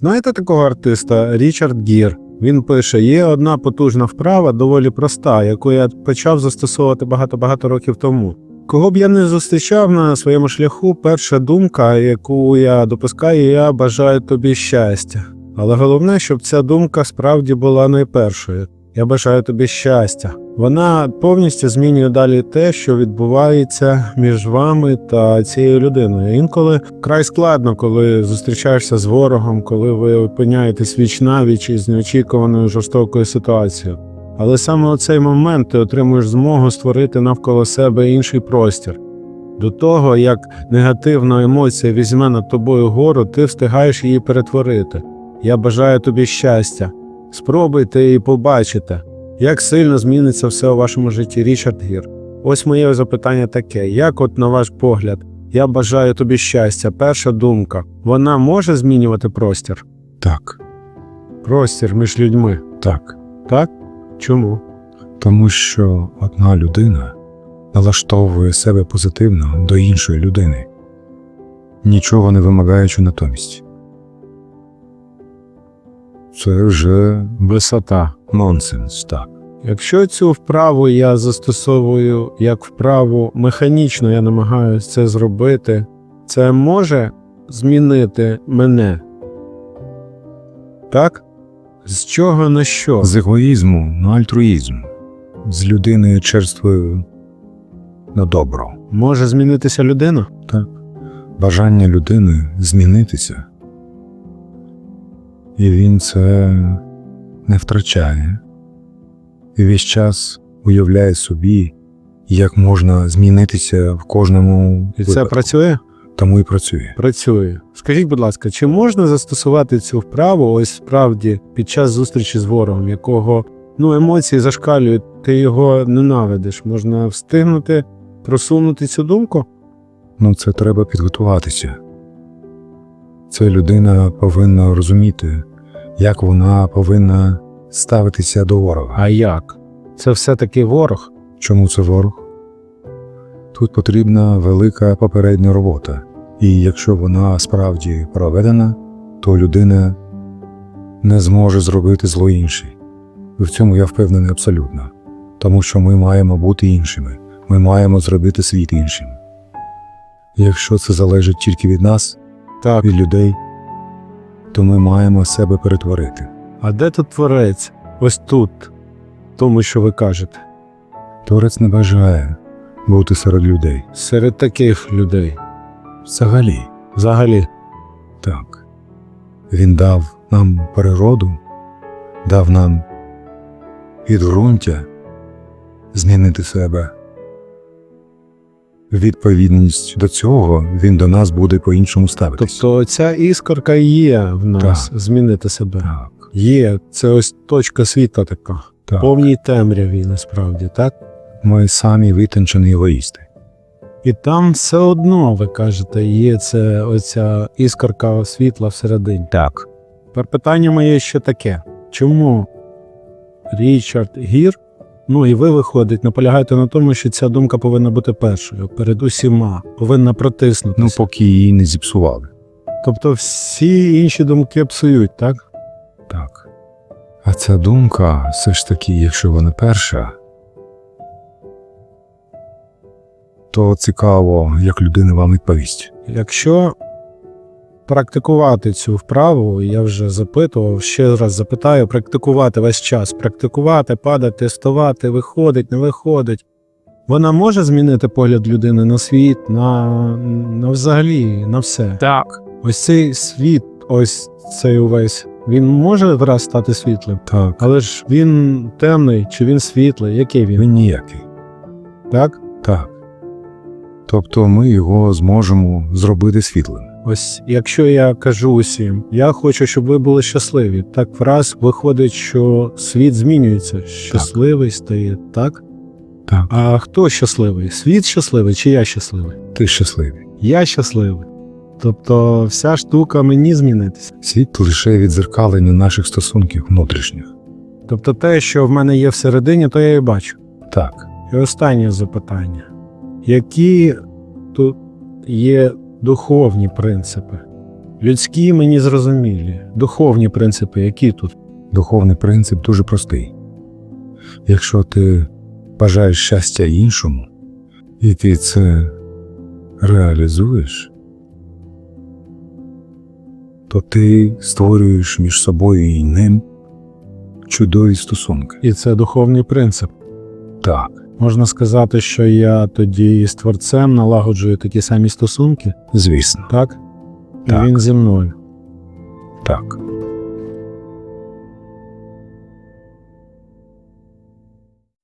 Знаєте такого артиста Річард Гір? Він пише: є одна потужна вправа, доволі проста, яку я почав застосовувати багато-багато років тому. Кого б я не зустрічав на своєму шляху, перша думка, яку я допускаю, я бажаю тобі щастя. Але головне, щоб ця думка справді була найпершою. Я бажаю тобі щастя. Вона повністю змінює далі те, що відбувається між вами та цією людиною. Інколи край складно, коли зустрічаєшся з ворогом, коли ви опиняєтесь віч навіч із неочікуваною жорстокою ситуацією. Але саме у цей момент ти отримуєш змогу створити навколо себе інший простір. До того, як негативна емоція візьме над тобою гору, ти встигаєш її перетворити. Я бажаю тобі щастя. Спробуйте і побачите, як сильно зміниться все у вашому житті, Річард Гір. Ось моє запитання таке: як, от на ваш погляд, я бажаю тобі щастя, перша думка, вона може змінювати простір? Так, Простір між людьми. так. Так? Чому? Тому що одна людина налаштовує себе позитивно до іншої людини, нічого не вимагаючи натомість. Це вже Висота. нонсенс, так. Якщо цю вправу я застосовую як вправу механічно, я намагаюся це зробити, це може змінити мене. Так? З чого на що? З егоїзму на альтруїзм, з людиною черствою на добро. Може змінитися людина? Так. Бажання людини змінитися. І він це не втрачає. І весь час уявляє собі, як можна змінитися в кожному І це працює? тому і працює. Працює. Скажіть, будь ласка, чи можна застосувати цю вправу ось справді під час зустрічі з ворогом, якого ну, емоції зашкалюють, ти його ненавидиш? Можна встигнути просунути цю думку? Ну, це треба підготуватися. Це людина повинна розуміти, як вона повинна ставитися до ворога. А як? Це все-таки ворог. Чому це ворог? Тут потрібна велика попередня робота, і якщо вона справді проведена, то людина не зможе зробити зло іншій. В цьому я впевнений абсолютно, тому що ми маємо бути іншими, ми маємо зробити світ іншим. Якщо це залежить тільки від нас, Так. від людей, то ми маємо себе перетворити. А де тут творець? Ось тут, тому що ви кажете, Творець не бажає бути серед людей. серед таких людей. Взагалі. Взагалі, Так. Він дав нам природу, дав нам підґрунтя змінити себе. Відповідність до цього він до нас буде по-іншому ставитись. тобто ця іскорка є в нас змінити себе. так, Є, це ось точка світла така. так. Повній темряві насправді, так? Ми самі витончені егоїсти. І там все одно, ви кажете, є це оця іскорка світла всередині. Так. Тепер питання моє ще таке: чому Річард Гір, ну і ви виходить, наполягаєте на тому, що ця думка повинна бути першою, перед усіма, повинна протиснутися. Ну, поки її не зіпсували. Тобто всі інші думки псують, так? Так. А ця думка, все ж таки, якщо вона перша, то цікаво, як людина вам відповість. Якщо практикувати цю вправу, я вже запитував, ще раз запитаю, практикувати весь час, практикувати, падати, тестувати, виходить, не виходить. Вона може змінити погляд людини на світ, на, на взагалі, на все. Так. Ось цей світ, ось цей увесь, він може враз стати світлим. Так. Але ж він темний чи він світлий, який він? Він ніякий. Так? Так. Тобто ми його зможемо зробити світлим. Ось якщо я кажу усім, я хочу, щоб ви були щасливі. Так враз виходить, що світ змінюється, щасливий стає, так? Так. А хто щасливий? Світ щасливий чи я щасливий? Ти щасливий. Я щасливий. Тобто вся штука мені змінитися. Світ лише відзеркалення наших стосунків внутрішніх. Тобто те, що в мене є всередині, то я і бачу. Так. І останнє запитання: які тут є духовні принципи Людські мені зрозумілі, духовні принципи, які тут. Духовний принцип дуже простий. Якщо ти бажаєш щастя іншому, і ти це реалізуєш, то ти створюєш між собою і ним чудові стосунки. І це духовний принцип. Так, Можна сказати, що я тоді із творцем налагоджую такі самі стосунки, звісно, так? І Так. він зі мною. так.